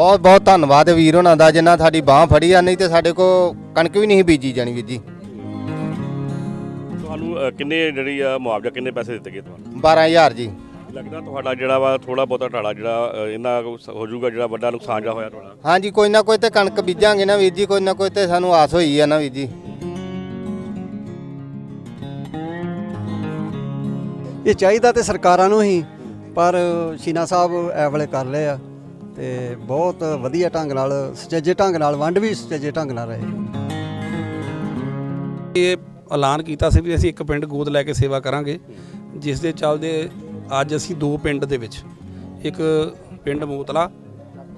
ਬਹੁਤ ਬਹੁਤ ਧੰਨਵਾਦ ਹੈ ਵੀਰ ਉਹਨਾਂ ਦਾ ਜਿਨ੍ਹਾਂ ਸਾਡੀ ਬਾਹ ਫੜੀ ਆ ਨਹੀਂ ਤੇ ਸਾਡੇ ਕੋ ਕਣਕ ਵੀ ਨਹੀਂ ਬੀਜੀ ਜਾਣੀ ਵੀਰ ਜੀ। ਤੁਹਾਨੂੰ ਅ, ਕਿੰਨੇ ਜਿਹੜੀ ਆ ਮੁਆਵਜ਼ਾ ਕਿੰਨੇ ਪੈਸੇ ਦਿੱਤੇ ਗਏ ਤੁਹਾਨੂੰ? 12000 ਜੀ। ਲੱਗਦਾ ਤੁਹਾਡਾ ਜਿਹੜਾ ਵਾ ਥੋੜਾ ਬਹੁਤਾ ਢਾਲਾ ਜਿਹੜਾ ਅ, ਇਹਨਾਂ ਕੁ ਹੋ ਜਾਊਗਾ ਜਿਹੜਾ ਵੱਡਾ ਨੁਕਸਾਨ ਜਿਹੜਾ ਹੋਇਆ ਤੁਹਾਡਾ? ਹਾਂਜੀ ਕੋਈ ਨਾ ਕੋਈ ਤੇ ਕਣਕ ਬੀਜਾਂਗੇ ਨਾ ਵੀਰ ਜੀ ਕੋਈ ਨਾ ਕੋਈ ਤੇ ਸਾਨੂੰ ਆਸ ਹੋਈ ਆ ਨਾ ਵੀਰ ਜੀ। ਇਹ ਚਾਹੀਦਾ ਤੇ ਸਰਕਾਰਾਂ ਨੂੰ ਹੀ ਪਰ ਸ਼ੀਨਾ ਸਾਹਿਬ ਐ ਵੇਲੇ ਕਰ ਲਏ ਆ। ਤੇ ਬਹੁਤ ਵਧੀਆ ਢੰਗ ਨਾਲ, ਸੁਚੱਜੇ ਢੰਗ ਨਾਲ, ਵੰਡ ਵੀ ਸੁਚੱਜੇ ਢੰਗ ਨਾਲ ਰਹੇ। ਇਹ ਐਲਾਨ ਕੀਤਾ ਸੀ ਵੀ ਅਸੀਂ ਇੱਕ ਪਿੰਡ ਗੋਦ ਲੈ ਕੇ ਸੇਵਾ ਕਰਾਂਗੇ, ਜਿਸ ਦੇ ਚੱਲਦੇ ਅੱਜ ਅਸੀਂ ਦੋ ਪਿੰਡ ਦੇ ਵਿੱਚ, ਇੱਕ ਪਿੰਡ ਮੋਤਲਾ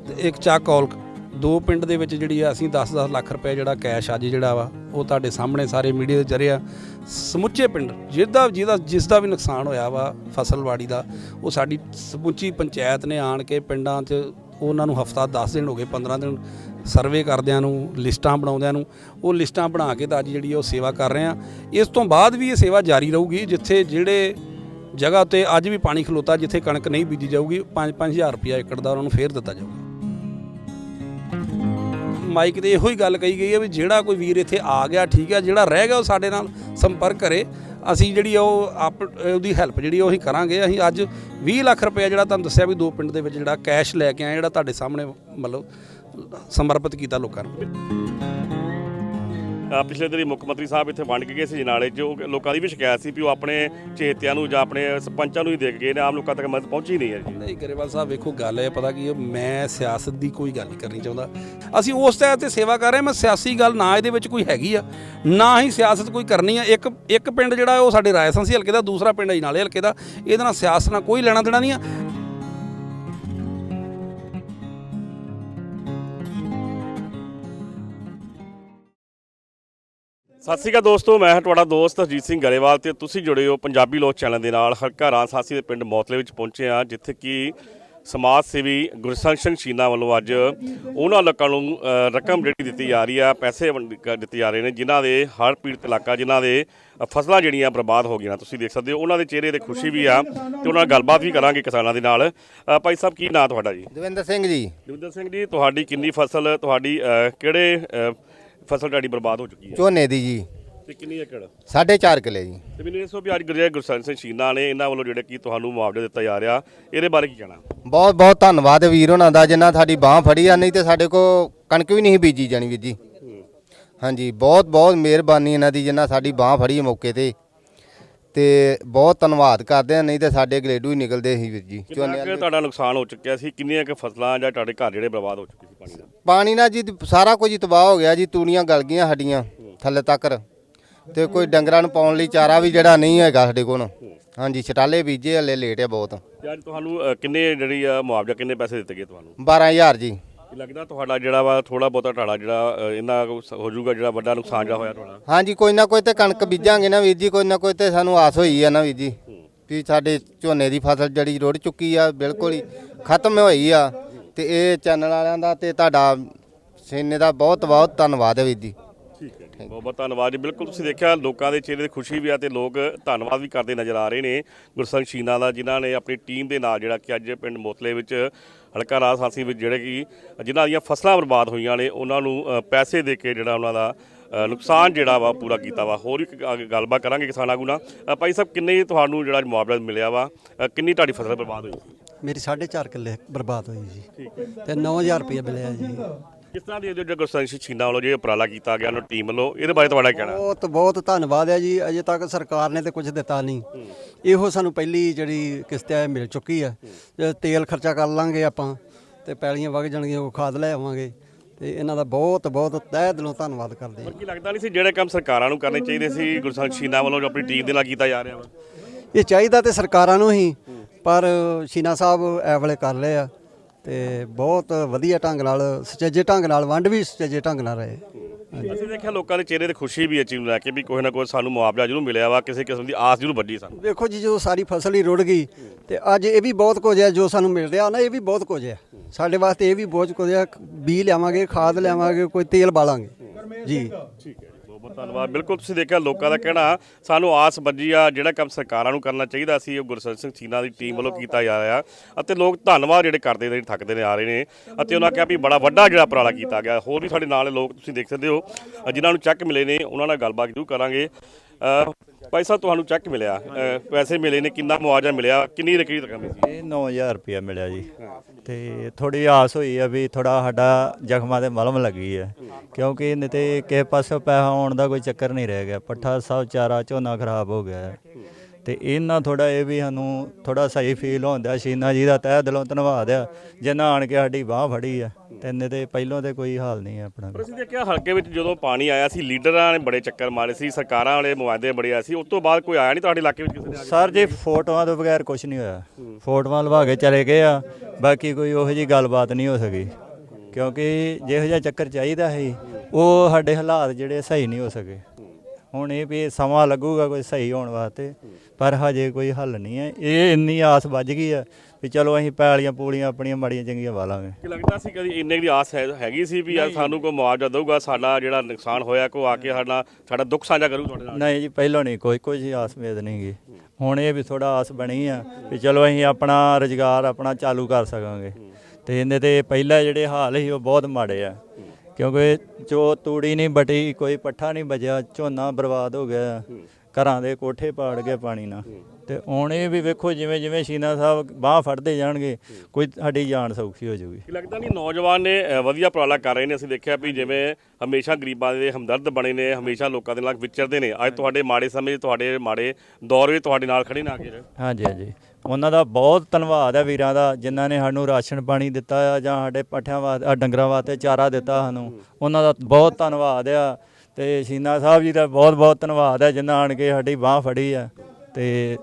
ਤੇ ਇੱਕ ਚੱਕ ਔਲਕ ਦੋ ਪਿੰਡ ਦੇ ਵਿੱਚ ਜਿਹੜੀ ਆ ਅਸੀਂ 10-10 ਲੱਖ ਰੁਪਏ ਜਿਹੜਾ ਕੈਸ਼ ਅੱਜ ਜਿਹੜਾ ਵਾ, ਉਹ ਤੁਹਾਡੇ ਸਾਹਮਣੇ ਸਾਰੇ ਮੀਡੀਆ ਦੇ ਜ਼ਰੀਆ ਸਮੁੱਚੇ ਪਿੰਡ, ਜਿਹਦਾ ਜਿਹਦਾ ਜਿਸ ਦਾ ਵੀ ਨੁਕਸਾਨ ਹੋਇਆ ਵਾ ਫਸਲਵਾੜੀ ਦਾ, ਉਹ ਸਾਡੀ ਸਮੁੱਚੀ ਪੰਚਾਇਤ ਨੇ ਆਣ ਕੇ ਪਿੰਡਾਂ 'ਚ ਉਹਨਾਂ ਨੂੰ ਹਫਤਾ 10 ਦਿਨ ਹੋ ਗਏ 15 ਦਿਨ ਸਰਵੇ ਕਰਦਿਆਂ ਨੂੰ, ਲਿਸਟਾਂ ਬਣਾਉਂਦਿਆਂ ਨੂੰ, ਉਹ ਲਿਸਟਾਂ ਬਣਾ ਕੇ ਤਾਂ ਅੱਜ ਜਿਹੜੀ ਉਹ ਸੇਵਾ ਕਰ ਰਹੇ ਆ ਇਸ ਤੋਂ ਬਾਅਦ ਵੀ ਇਹ ਸੇਵਾ ਜਾਰੀ ਰਹੂਗੀ, ਜਿੱਥੇ ਜਿਹੜੇ ਜਗ੍ਹਾ ਤੇ ਅੱਜ ਵੀ ਪਾਣੀ ਖਲੋਤਾ, ਜਿੱਥੇ ਕਣਕ ਨਹੀਂ ਬੀਜੀ ਜਾਊਗੀ 5-5000 ਰੁਪਇਆ ਏਕੜ ਦਾ ਉਹਨਾਂ ਨੂੰ ਫੇਰ ਦਿੱਤਾ ਜਾਊਗਾ। ਮਾਈਕ ਤੇ ਇਹੋ ਹੀ ਗੱਲ ਕਹੀ ਗਈ ਹੈ ਵੀ ਜਿਹੜਾ ਕੋਈ ਵੀਰ ਇੱਥੇ ਆ ਗਿਆ, ਠੀਕ ਹੈ, ਜਿਹੜਾ ਰਹਿ ਗਿਆ ਉਹ ਸਾਡੇ ਨਾਲ ਸੰਪਰਕ ਕਰੇ। ਅਸੀਂ ਜਿਹੜੀ ਉਹ ਆਪ, ਉਹਦੀ ਹੈਲਪ ਜਿਹੜੀ ਉਹ ਅਸੀਂ ਕਰਾਂਗੇ। ਅਸੀਂ ਅੱਜ 20 ਲੱਖ ਰੁਪਏ ਜਿਹੜਾ ਤੁਹਾਨੂੰ ਦੱਸਿਆ ਵੀ ਦੋ ਪਿੰਡ ਦੇ ਵਿੱਚ ਜਿਹੜਾ ਕੈਸ਼ ਲੈ ਕੇ ਆਏ ਜਿਹੜਾ ਤੁਹਾਡੇ ਸਾਹਮਣੇ ਮਤਲਬ ਸਮਰਪਿਤ ਕੀਤਾ ਲੋਕਾਂ ਨੂੰ। ਪਿਛਲੇ ਦਿਨੀ ਮੁੱਖ ਮੰਤਰੀ ਸਾਹਿਬ ਇੱਥੇ ਵੰਡ ਕੇ ਗਏ ਸੀ ਜਨਾਲੇ 'ਚ ਉਹ ਲੋਕਾਂ ਦੀ ਵੀ ਸ਼ਿਕਾਇਤ ਸੀ ਵੀ ਉਹ ਆਪਣੇ ਚੇਤਿਆਂ ਨੂੰ ਜਾਂ ਆਪਣੇ ਸਰਪੰਚਾਂ ਨੂੰ ਹੀ ਦੇਖ ਕੇ ਗਏ ਨੇ ਆਮ ਲੋਕਾਂ ਤੱਕ ਮਦਦ ਪਹੁੰਚੀ ਨਹੀਂ ਹੈ ਜੀ। ਨਹੀਂ, ਗਰੇਵਾਲ ਸਾਹਿਬ, ਵੇਖੋ, ਗੱਲ ਹੈ ਪਤਾ ਕੀ ਹੈ ਮੈਂ ਸਿਆਸਤ ਦੀ ਕੋਈ ਗੱਲ ਨਹੀਂ ਕਰਨੀ ਚਾਹੁੰਦਾ। ਅਸੀਂ ਉਸ ਤਹਿਤ ਤੇ ਸੇਵਾ ਕਰ ਰਹੇ ਮੈਂ ਸਿਆਸੀ ਗੱਲ ਨਾ ਇਹਦੇ ਵਿੱਚ ਕੋਈ ਹੈਗੀ ਆ, ਨਾ ਹੀ ਸਿਆਸਤ ਕੋਈ ਕਰਨੀ ਆ। ਇੱਕ ਇੱਕ ਪਿੰਡ ਜਿਹੜਾ ਉਹ ਸਾਡੇ ਰਾਜਸਥਾਨੀ ਹਲਕੇ ਦਾ, ਦੂਸਰਾ ਪਿੰਡ ਜਨਾਲੇ ਹਲਕੇ ਦਾ, ਇਹਦੇ ਨਾਲ ਸਿਆਸਤ ਨਾਲ ਕੋਈ ਲੈਣਾ ਦੇਣਾ ਨਹੀਂ ਆ। ਸਤਿ ਸ਼੍ਰੀ ਅਕਾਲ ਦੋਸਤੋ ਮੈਂ ਹਾਂ ਤੁਹਾਡਾ ਦੋਸਤ ਹਰਜੀਤ ਸਿੰਘ ਗਰੇਵਾਲ ਤੇ ਤੁਸੀਂ ਜੁੜੇ ਹੋ ਪੰਜਾਬੀ ਲੋਕ ਚੈਨਲ ਦੇ ਨਾਲ। ਹਲਕਾ ਰਾਜਸਾਸੀ ਦੇ ਪਿੰਡ ਮੌਤਲੇ ਵਿੱਚ ਪਹੁੰਚੇ ਆ ਜਿੱਥੇ ਕਿ ਸਮਾਜ ਸੇਵੀ ਗੁਰਸੰਖ ਸਿੰਘ ਸ਼ੀਨਾ ਵੱਲੋਂ ਅੱਜ ਉਹਨਾਂ ਲੋਕਾਂ ਨੂੰ ਰਕਮ ਜਿਹੜੀ ਦਿੱਤੀ ਜਾ ਰਹੀ ਆ ਪੈਸੇ ਦਿੱਤੇ ਜਾ ਰਹੇ ਨੇ ਜਿਨ੍ਹਾਂ ਦੇ ਹੜ੍ਹ ਪੀੜਤ ਇਲਾਕਾ ਜਿਨ੍ਹਾਂ ਦੇ ਫਸਲਾਂ ਜਿਹੜੀਆਂ ਬਰਬਾਦ ਹੋ ਗਈਆਂ ਤੁਸੀਂ ਦੇਖ ਸਕਦੇ ਹੋ ਉਹਨਾਂ ਦੇ ਚਿਹਰੇ ਤੇ ਖੁਸ਼ੀ ਵੀ ਆ ਤੇ ਉਹਨਾਂ ਨਾਲ ਗੱਲਬਾਤ ਵੀ ਕਰਾਂਗੇ ਕਿਸਾਨਾਂ ਦੇ ਨਾਲ। ਭਾਈ ਸਾਹਿਬ ਕੀ ਨਾਂ ਤੁਹਾਡਾ ਜੀ? ਦਵਿੰਦਰ ਸਿੰਘ ਜੀ। ਦਵਿੰਦਰ ਸਿੰਘ ਜੀ ਤੁਹਾਡੀ ਕਿੰਨੀ ਫਸਲ ਤੁਹਾਡੀ ਕਿਹੜੇ ਫਸਲ ਤੁਹਾਡੀ ਬਰਬਾਦ ਹੋ ਚੁੱਕੀ ਹੈ। ਝੋਨੇ ਦੀ ਜੀ। ਤੇ ਕਿੰਨੀ ਏਕੜ? 4.5 ਕਿੱਲੇ ਜੀ। ਤੇ ਮੈਨੂੰ ਇਹ ਦੱਸੋ ਵੀ ਅੱਜ ਗੁਰਜਾ ਗੁਰਸੰਨ ਸਿੰਘ ਸ਼ੀਨਾ ਨੇ ਇਹਨਾਂ ਵੱਲੋਂ ਜਿਹੜੇ ਕੀ ਤੁਹਾਨੂੰ ਮੁਆਵਜ਼ਾ ਦਿੱਤਾ ਜਾ ਰਿਹਾ ਇਹਦੇ ਬਾਰੇ ਕੀ ਕਹਿਣਾ? ਬਹੁਤ ਬਹੁਤ ਧੰਨਵਾਦ ਵੀਰ ਉਹਨਾਂ ਦਾ ਜਿਨ੍ਹਾਂ ਸਾਡੀ ਬਾਹ ਫੜੀ ਆ ਨਹੀਂ ਤੇ ਸਾਡੇ ਕੋ ਕਣਕ ਵੀ ਨਹੀਂ ਬੀਜੀ ਜਾਣੀ ਵੀਰ ਜੀ। ਹਾਂਜੀ ਬਹੁਤ ਬਹੁਤ ਮਿਹਰਬਾਨੀ ਇਹਨਾਂ ਦੀ ਜਿਨ੍ਹਾਂ ਸਾਡੀ ਬਾਹ ਫੜੀ ਮੌਕੇ ਤੇ। ਤੇ ਬਹੁਤ ਧੰਨਵਾਦ ਕਰਦੇ ਆ ਨਹੀਂ ਤੇ ਸਾਡੇ ਗਲੇਡੂ ਹੀ ਨਿਕਲਦੇ ਸੀ ਵੀਰ ਜੀ ਕਿੰਨਾ ਕੁ ਤੁਹਾਡਾ ਨੁਕਸਾਨ ਹੋ ਚੁੱਕਿਆ ਸੀ? ਕਿੰਨੀਆਂ ਕੁ ਫਸਲਾਂ ਜਾਂ ਤੁਹਾਡੇ ਘਰ ਜਿਹੜੇ ਬਰਬਾਦ ਹੋ ਚੁੱਕੇ ਸੀ ਪਾਣੀ ਨਾਲ? ਪਾਣੀ ਨਾਲ ਜੀ ਸਾਰਾ ਕੁਝ ਹੀ ਤਬਾਹ ਹੋ ਗਿਆ ਜੀ ਤੂੜੀਆਂ ਗਲ ਗਈਆਂ ਸਾਡੀਆਂ ਥੱਲੇ ਤੱਕ। ਤੇ ਕੋਈ ਡੰਗਰਾਂ ਨੂੰ ਪਾਉਣ ਲਈ ਚਾਰਾ ਵੀ ਜਿਹੜਾ ਨਹੀਂ ਹੈਗਾ ਸਾਡੇ ਕੋਲ। ਹਾਂਜੀ ਛਟਾਲੇ ਬੀਜੇ ਹਲੇ ਲੇਟ ਆ ਬਹੁਤ। ਅੱਜ ਤੁਹਾਨੂੰ ਅ, ਕਿੰਨੇ ਜਿਹੜੀ ਆ ਮੁਆਵਜ਼ਾ ਕਿੰਨੇ ਪੈਸੇ ਦਿੱਤੇ ਗਏ ਤੁਹਾਨੂੰ? 12000 ਜੀ। ਲੱਗਦਾ ਤੁਹਾਡਾ ਜਿਹੜਾ ਵਾ ਥੋੜਾ ਬਹੁਤਾ ਢਾਲਾ ਜਿਹੜਾ ਅ, ਇਹਨਾਂ ਕੁ ਸ- ਹੋ ਜਾਊਗਾ ਜਿਹੜਾ ਵੱਡਾ ਨੁਕਸਾਨ ਜਿਹੜਾ ਹੋਇਆ ਤੁਹਾਡਾ? ਹਾਂਜੀ ਕੋਈ ਨਾ ਕੋਈ ਤੇ ਕਣਕ ਬੀਜਾਂਗੇ ਨਾ ਵੀਰ ਜੀ ਕੋਈ ਨਾ ਕੋਈ ਤੇ ਸਾਨੂੰ ਆਸ ਹੋਈ ਆ ਨਾ ਵੀਰ ਜੀ ਵੀ ਸਾਡੇ ਝੋਨੇ ਦੀ ਫਸਲ ਜਿਹੜੀ ਰੁੜ ਚੁੱਕੀ ਆ ਬਿਲਕੁਲ ਹੀ ਖਤਮ ਹੋਈ ਆ ਤੇ ਇਹ ਚੈਨਲ ਵਾਲਿਆਂ ਦਾ ਤੇ ਤੁਹਾਡਾ ਸੇਨੇ ਦਾ ਬਹੁਤ ਬਹੁਤ ਧੰਨਵਾਦ ਹੈ ਵੀਰ ਜੀ। ਬਹੁਤ ਬਹੁਤ ਧੰਨਵਾਦ ਜੀ। ਬਿਲਕੁਲ ਤੁਸੀਂ ਦੇਖਿਆ ਲੋਕਾਂ ਦੇ ਚਿਹਰੇ ਤੇ ਖੁਸ਼ੀ ਵੀ ਆ ਤੇ ਲੋਕ ਧੰਨਵਾਦ ਵੀ ਕਰਦੇ ਨਜ਼ਰ ਆ ਰਹੇ ਨੇ। ਗੁਰਸੰਖ ਸ਼ੀਨਾ ਦਾ ਜਿਨ੍ਹਾਂ ਨੇ ਆਪਣੀ ਟੀਮ ਦੇ ਨਾਲ ਜਿਹੜਾ ਕਿ ਅੱਜ ਪਿੰਡ ਮੋਤਲੇ ਵਿੱਚ ਹਲਕਾ ਰਾਜਸਾਸੀ ਵਿੱਚ ਜਿਹੜੇ ਕਿ ਜਿਨ੍ਹਾਂ ਦੀਆਂ ਫਸਲਾਂ ਬਰਬਾਦ ਹੋਈਆਂ ਨੇ ਉਹਨਾਂ ਨੂੰ ਅ, ਪੈਸੇ ਦੇ ਕੇ ਜਿਹੜਾ ਉਹਨਾਂ ਦਾ ਅ, ਨੁਕਸਾਨ ਜਿਹੜਾ ਵਾ ਪੂਰਾ ਕੀਤਾ ਵਾ। ਹੋਰ ਇੱਕ ਅੱਗੇ ਗੱਲਬਾਤ ਕਰਾਂਗੇ ਕਿਸਾਨ ਆਗੂ ਨਾਲ। ਅ, ਭਾਈ ਸਾਹਿਬ ਕਿੰਨੇ ਤੁਹਾਨੂੰ ਜਿਹੜਾ ਮੁਆਵਜ਼ਾ ਮਿਲਿਆ ਵਾ? ਅ, ਕਿੰਨੀ ਤੁਹਾਡੀ ਫਸਲ ਬਰਬਾਦ ਹੋਈ? ਮੇਰੀ 4.5 ਕਿੱਲੇ ਬਰਬਾਦ ਹੋਈ ਜੀ। ਤੇ 9000 ਰੁਪਏ ਮਿਲਿਆ ਜੀ। ਕਿਸ ਤਰ੍ਹਾਂ ਦੀ ਜੋ ਗੁਰਸੰਖ ਸ਼ੀਨਾ ਵੱਲੋਂ ਜੇ ਉਪਰਾਲਾ ਕੀਤਾ ਗਿਆ ਉਹਨਾਂ ਟੀਮ ਵੱਲੋਂ ਇਹਦੇ ਬਾਰੇ ਤੁਹਾਡਾ ਕਹਿਣਾ? ਬਹੁਤ ਬਹੁਤ ਧੰਨਵਾਦ ਹੈ ਜੀ। ਅਜੇ ਤੱਕ ਸਰਕਾਰ ਨੇ ਤੇ ਕੁਝ ਦਿੱਤਾ ਨਹੀਂ। ਇਹੋ ਸਾਨੂੰ ਪਹਿਲੀ ਜਿਹੜੀ ਕਿਸ਼ਤ ਹੈ ਮਿਲ ਚੁੱਕੀ ਹੈ। ਜੇ ਤੇਲ ਖਰਚਾ ਕਰ ਲਾਂਗੇ ਆਪਾਂ ਤੇ ਪੈਲੀਆਂ ਵਗ ਜਾਣਗੀਆਂ ਉਹ ਖਾਦ ਲੈ ਆਵਾਂਗੇ। ਤੇ ਇਹਨਾਂ ਦਾ ਬਹੁਤ ਬਹੁਤ ਤਹਿ ਦਿਲੋਂ ਧੰਨਵਾਦ ਕਰਦੇ ਹਾਂ। ਕੀ ਲੱਗਦਾ ਨਹੀਂ ਸੀ ਜਿਹੜੇ ਕੰਮ ਸਰਕਾਰਾਂ ਨੂੰ ਕਰਨੇ ਚਾਹੀਦੇ ਸੀ ਗੁਰਸੰਖ ਸ਼ੀਨਾ ਵੱਲੋਂ ਜੋ ਆਪਣੀ ਟੀਮ ਦੇ ਨਾਲ ਕੀਤਾ ਜਾ ਰਿਹਾ ਵਾ? ਇਹ ਚਾਹੀਦਾ ਤੇ ਸਰਕਾਰਾਂ ਨੂੰ ਹੀ ਪਰ ਸ਼ੀਨਾ ਸਾਹਿਬ ਐ ਵੇਲੇ ਕਰ ਲਏ ਆ। ਤੇ ਬਹੁਤ ਵਧੀਆ ਢੰਗ ਨਾਲ ਸੁਚੱਜੇ ਢੰਗ ਨਾਲ ਵੰਡ ਵੀ ਸੁਚੱਜੇ ਢੰਗ ਨਾਲ ਰਹੇ। ਅਸੀਂ ਦੇਖਿਆ ਲੋਕਾਂ ਦੇ ਚਿਹਰੇ ਤੇ ਖੁਸ਼ੀ ਵੀ ਹੈ ਚੀਜ਼ ਨੂੰ ਲੈ ਕੇ ਵੀ ਕੋਈ ਨਾ ਕੋਈ ਸਾਨੂੰ ਮੁਆਵਜ਼ਾ ਜ਼ਰੂਰ ਮਿਲਿਆ ਵਾ ਕਿਸੇ ਕਿਸਮ ਦੀ ਆਸ ਜ਼ਰੂਰ ਵੱਡੀ ਸਾਨੂੰ। ਵੇਖੋ ਜੀ ਜੋ ਸਾਰੀ ਫਸਲ ਹੀ ਰੁੜ ਗਈ ਤੇ ਅੱਜ ਇਹ ਵੀ ਬਹੁਤ ਕੁਝ ਹੈ ਜੋ ਸਾਨੂੰ ਮਿਲ ਰਿਹਾ ਨਾ ਇਹ ਵੀ ਬਹੁਤ ਕੁਝ ਹੈ। ਸਾਡੇ ਵਾਸਤੇ ਇਹ ਵੀ ਬਹੁਤ ਕੁਝ ਹੈ ਬੀ ਲਿਆਵਾਂਗੇ ਖਾਦ ਲਿਆਵਾਂਗੇ ਕੋਈ ਤੇਲ ਬਾਲਾਂਗੇ। ਜੀ। ਠੀਕ ਹੈ। ਧੰਨਵਾਦ। ਬਿਲਕੁਲ ਤੁਸੀਂ ਦੇਖਿਆ ਲੋਕਾਂ ਦਾ ਕਹਿਣਾ, ਸਾਨੂੰ ਆਸ ਬੱਝੀ ਆ, ਜਿਹੜਾ ਕੰਮ ਸਰਕਾਰਾਂ ਨੂੰ ਕਰਨਾ ਚਾਹੀਦਾ ਸੀ, ਉਹ ਗੁਰਸਰ ਸਿੰਘ ਚੀਨਾ ਦੀ ਟੀਮ ਵੱਲੋਂ ਕੀਤਾ ਜਾ ਰਿਹਾ। ਅਤੇ ਲੋਕ ਧੰਨਵਾਦ ਜਿਹੜੇ ਕਰਦੇ ਨੇ, ਥੱਕਦੇ ਨੇ, ਆ ਰਹੇ ਨੇ। ਅਤੇ ਉਹਨਾਂ ਕਿਹਾ ਵੀ ਬੜਾ ਵੱਡਾ ਜਿਹੜਾ ਉਪਰਾਲਾ ਕੀਤਾ ਗਿਆ। ਹੋਰ ਵੀ ਸਾਡੇ ਨਾਲ ਲੋਕ ਤੁਸੀਂ ਦੇਖ ਸਕਦੇ ਹੋ, ਜਿਨ੍ਹਾਂ ਨੂੰ ਚੱਕ ਮਿਲੇ ਨੇ, ਉਹਨਾਂ ਨਾਲ ਗੱਲਬਾਤ ਜ਼ਰੂਰ ਕਰਾਂਗੇ। ਭਾਈ ਸਾਹਿਬ ਤੁਹਾਨੂੰ ਚੈੱਕ ਮਿਲਿਆ। ਅ, ਪੈਸੇ ਮਿਲੇ ਨੇ ਕਿੰਨਾ ਮੁਆਵਜ਼ਾ ਮਿਲਿਆ ਕਿੰਨੀ ਰਕਮ ਰਕਮ ਸੀ? ਇਹ 9000 ਰੁਪਇਆ ਮਿਲਿਆ ਜੀ। ਤੇ ਥੋੜੀ ਆਸ ਹੋਈ ਆ ਵੀ ਥੋੜਾ ਸਾਡਾ ਜ਼ਖਮਾਂ ਤੇ ਮਲਮ ਲੱਗੀ ਹੈ ਕਿਉਂਕਿ ਇਹਨੇ ਤੇ ਕਿਸੇ ਪਾਸੋਂ ਪੈਸਾ ਆਉਣ ਦਾ ਕੋਈ ਚੱਕਰ ਨਹੀਂ ਰਹਿ ਗਿਆ। ਪੱਠਾ ਸਭ ਚਾਰਾ ਝੋਨਾ ਖਰਾਬ ਹੋ ਗਿਆ। ਹੈ। ਤੇ ਇਹਨਾਂ ਥੋੜਾ ਇਹ ਵੀ ਸਾਨੂੰ ਥੋੜਾ ਸਹੀ ਫੀਲ ਹੁੰਦਾ ਸ਼ੀਨਾ ਜੀ ਦਾ ਤਹਿ ਦਿਲੋਂ ਧੰਨਵਾਦ ਆ ਜਿਨ੍ਹਾਂ ਆਣ ਕੇ ਸਾਡੀ ਬਾਹ ਫੜੀ ਆ ਤੇ ਇਹਨੇ ਤੇ ਪਹਿਲੋਂ ਤੇ ਕੋਈ ਹਾਲ ਨਹੀਂ ਹੈ ਆਪਣਾ। ਪਰ ਅਸੀਂ ਦੇਖਿਆ ਹਲਕੇ ਵਿੱਚ ਜਦੋਂ ਪਾਣੀ ਆਇਆ ਸੀ ਲੀਡਰਾਂ ਨੇ ਬੜੇ ਚੱਕਰ ਮਾਰੇ ਸੀ ਸਰਕਾਰਾਂ ਵਾਲੇ ਮੁਆਵਜ਼ੇ ਬੜੇ ਆਏ ਸੀ ਉਸ ਤੋਂ ਬਾਅਦ ਕੋਈ ਆਇਆ ਨਹੀਂ ਤੁਹਾਡੇ ਇਲਾਕੇ ਵਿੱਚ ਕਿਸੇ ਨੇ ਆ? ਸਰ ਜੀ ਫੋਟੋਆਂ ਤੋਂ ਬਗੈਰ ਕੁਝ ਨਹੀਂ ਹੋਇਆ। ਫੋਟੋਆਂ ਲਵਾ ਕੇ ਚਲੇ ਗਏ ਆ ਬਾਕੀ ਕੋਈ ਉਹੋ ਜੀ ਗੱਲਬਾਤ ਨਹੀਂ ਹੋ ਸਕੀ। ਕਿਉਂਕਿ ਜਿਹੋ ਜਿਹਾ ਚੱਕਰ ਚਾਹੀਦਾ ਸੀ ਉਹ ਸਾਡੇ ਹਾਲਾਤ ਜਿਹੜੇ ਸਹੀ ਨਹੀਂ ਹੋ ਸਕੇ। ਹੁਣ ਇਹ ਵੀ ਸਮਾਂ ਲੱਗੂਗਾ ਕੋਈ ਸਹੀ ਹੋਣ ਵਾਸਤੇ ਪਰ ਹਜੇ ਕੋਈ ਹੱਲ ਨਹੀਂ ਹੈ। ਇਹ ਇੰਨੀ ਆਸ ਵੱਜ ਗਈ ਆ ਵੀ ਚਲੋ ਅਸੀਂ ਪੈਲੀਆਂ ਪੂਲੀਆਂ ਆਪਣੀਆਂ ਮਾੜੀਆਂ ਚੰਗੀਆਂ ਵਾਲਾਂਗੇ ਕਿ ਲੱਗਦਾ ਸੀ ਕਦੀ ਇੰਨੇ ਦੀ ਆਸ ਹੈ- ਹੈਗੀ ਸੀ ਵੀ ਯਾਰ ਸਾਨੂੰ ਕੋਈ ਮੁਆਵਜ਼ਾ ਦਊਗਾ ਸਾਡਾ ਜਿਹੜਾ ਨੁਕਸਾਨ ਹੋਇਆ ਕੋ ਆ ਕੇ ਸਾਡਾ ਸਾਡਾ ਦੁੱਖ ਸਾਂਝਾ ਕਰੂ ਤੁਹਾਡੇ ਨਾਲ? ਨਹੀਂ ਜੀ ਪਹਿਲਾਂ ਨਹੀਂ ਕੋਈ ਕੁਝ ਆਸ ਉਮੀਦ ਨਹੀਂ ਗੀ। ਹੁਣ ਇਹ ਵੀ ਥੋੜਾ ਆਸ ਬਣੀ ਆ ਵੀ ਚਲੋ ਅਸੀਂ ਆਪਣਾ ਰੁਜ਼ਗਾਰ ਆਪਣਾ ਚਾਲੂ ਕਰ ਸਕਾਂਗੇ। ਤੇ ਇਹਦੇ ਤੇ ਪਹਿਲਾਂ ਜਿਹੜੇ ਹਾਲ ਸੀ ਉਹ ਬਹੁਤ ਮਾੜੇ ਆ। ਕਿਉਂਕਿ ਜੋ ਤੂੜੀ ਨਹੀਂ ਬਟੀ ਕੋਈ ਪੱਠਾ ਨਹੀਂ ਬਚਿਆ ਝੋਨਾ ਬਰਬਾਦ ਹੋ ਗਿਆ। ਘਰਾਂ ਦੇ ਕੋਠੇ ਪਾੜ ਗਏ ਪਾਣੀ ਨਾਲ। ਤੇ ਹੁਣ ਇਹ ਵੀ ਵੇਖੋ ਜਿਵੇਂ ਜਿਵੇਂ ਸ਼ੀਨਾ ਸਾਹਿਬ ਬਾਹ ਫੜਦੇ ਜਾਣਗੇ ਕੋਈ ਸਾਡੀ ਜਾਨ ਸੌਖੀ ਹੋ ਜਾਊਗੀ। ਲੱਗਦਾ ਨਹੀਂ ਨੌਜਵਾਨ ਨੇ ਵਧੀਆ ਉਪਰਾਲਾ ਕਰ ਰਹੇ ਨੇ? ਅਸੀਂ ਦੇਖਿਆ ਵੀ ਜਿਵੇਂ ਹਮੇਸ਼ਾ ਗਰੀਬਾਂ ਦੇ ਹਮਦਰਦ ਬਣੇ ਨੇ ਹਮੇਸ਼ਾ ਲੋਕਾਂ ਦੇ ਨਾਲ ਵਿਚਰਦੇ ਨੇ। ਅੱਜ ਤੁਹਾਡੇ ਮਾੜੇ ਸਮੇਂ ਤੁਹਾਡੇ ਮਾੜੇ ਦੌਰ ਵਿੱਚ ਤੁਹਾਡੇ ਨਾਲ ਖੜੇ ਨਾ ਕੇ। ਹਾਂਜੀ ਹਾਂਜੀ। ਉਹਨਾਂ ਦਾ ਬਹੁਤ ਧੰਨਵਾਦ ਹੈ ਵੀਰਾਂ ਦਾ ਜਿਨ੍ਹਾਂ ਨੇ ਸਾਨੂੰ ਰਾਸ਼ਨ ਪਾਣੀ ਦਿੱਤਾ ਆ ਜਾਂ ਸਾਡੇ ਪੱਠਿਆਂ ਵਾਸਤੇ ਡੰਗਰਾਂ ਵਾਸਤੇ ਚਾਰਾ ਦਿੱਤਾ ਸਾਨੂੰ। ਉਹਨਾਂ ਦਾ ਬਹੁਤ ਧੰਨਵਾਦ ਆ ਤੇ ਸ਼ੀਨਾ ਸਾਹਿਬ ਜੀ ਦਾ ਬਹੁਤ ਬਹੁਤ ਧੰਨਵਾਦ ਹੈ ਜਿਨ੍ਹਾਂ ਆਣ ਕੇ ਸਾਡੀ ਬਾਹ ਫੜੀ ਆ। ਤੇ